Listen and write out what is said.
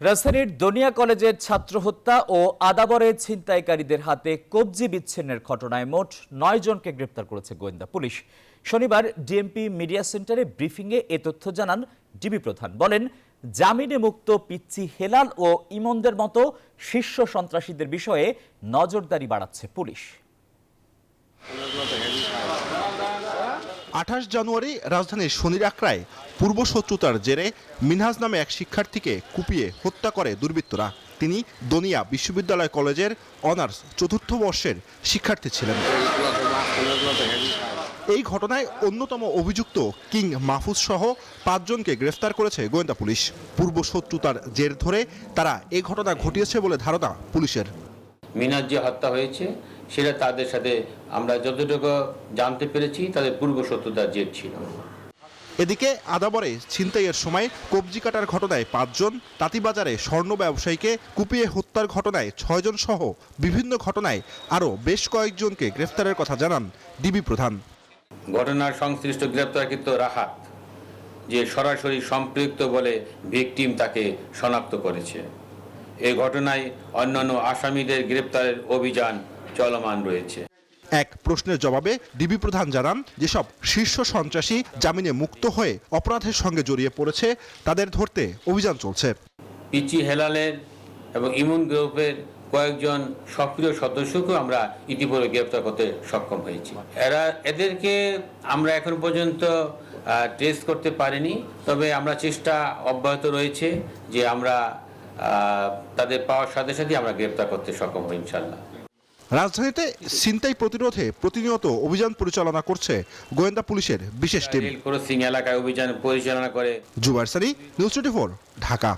রাজধানীর দনিয়া কলেজের ছাত্র হত্যা ও আদাবরে ছিনতাইকারীদের হাতে কবজি বিচ্ছিন্নের ঘটনায় মোট নয় জনকে গ্রেপ্তার করেছে গোয়েন্দা পুলিশ। শনিবার ডিএমপি মিডিয়া সেন্টারে ব্রিফিংয়ে এ তথ্য জানান ডিবি প্রধান। বলেন, জামিনে মুক্ত পিচ্ছি হেলাল ও ইমনদের মতো শীর্ষ সন্ত্রাসীদের বিষয়ে নজরদারি বাড়াচ্ছে পুলিশ। আঠাশ জানুয়ারি রাজধানীর শনির আকড়ায় পূর্ব শত্রুতার জেরে মিনহাজ নামে এক শিক্ষার্থীকে কুপিয়ে হত্যা করে দুর্বৃত্তরা। তিনি দনিয়া বিশ্ববিদ্যালয় কলেজের অনার্স চতুর্থ বর্ষের শিক্ষার্থী ছিলেন। এই ঘটনায় অন্যতম অভিযুক্ত কিং মাহফুজ সহ পাঁচজনকে গ্রেফতার করেছে গোয়েন্দা পুলিশ। পূর্ব শত্রুতার জের ধরে তারা এই ঘটনা ঘটিয়েছে বলে ধারণা পুলিশের। মিনার যে হত্যা হয়েছে। সেটা তাদের সাথে আমরা যতটুকু জানতে পেরেছি তাদের পূর্ব শত্রুতার জেদ ছিল। এদিকে আদাবরে ছিনতাইয়ের সময় কবজি কাটার ঘটনায় পাঁচজন তাঁতিবাজারে স্বর্ণ ব্যবসায়ীকে কুপিয়ে হত্যার ঘটনায় ছয়জন সহ বিভিন্ন ঘটনায় আরও বেশ কয়েকজনকে গ্রেফতারের কথা জানান ডিবি প্রধান। ঘটনার সংশ্লিষ্ট গ্রেপ্তারকৃত রাহাত যে সরাসরি সম্পৃক্ত বলে ভিকটিম তাকে শনাক্ত করেছে। এই ঘটনায় অন্যান্য আসামিদের গ্রেপ্তারের অভিযান চলমান রয়েছে। এক প্রশ্নের জবাবে ডিবি প্রধান জানান যেসব শীর্ষ সন্ত্রাসী জামিনে মুক্ত হয়ে অপরাধের সঙ্গে জড়িয়ে পড়েছে তাদের ধরতে অভিযান চলছে। পিচি হেলালের এবং ইমুন গ্রুপের কয়েকজন সক্রিয় সদস্যকেও আমরা ইতিপূর্বে গ্রেপ্তার করতে সক্ষম হয়েছি। এরা এদেরকে আমরা এখন পর্যন্ত টেস্ট করতে পারিনি তবে আমরা চেষ্টা অব্যাহত রয়েছে যে আমরা তাদের পাওয়ার সাথে সাথে আমরা গ্রেপ্তার করতে সক্ষম হই ইনশাল্লাহ রাজধানীতে ছিনতাই প্রতিরোধে প্রতিনিয়ত অভিযান পরিচালনা করছে গোয়েন্দা পুলিশের বিশেষ টিম। এলাকায় অভিযান পরিচালনা করে। জুবারসানি নিউজ টোয়েন্টি ঢাকা।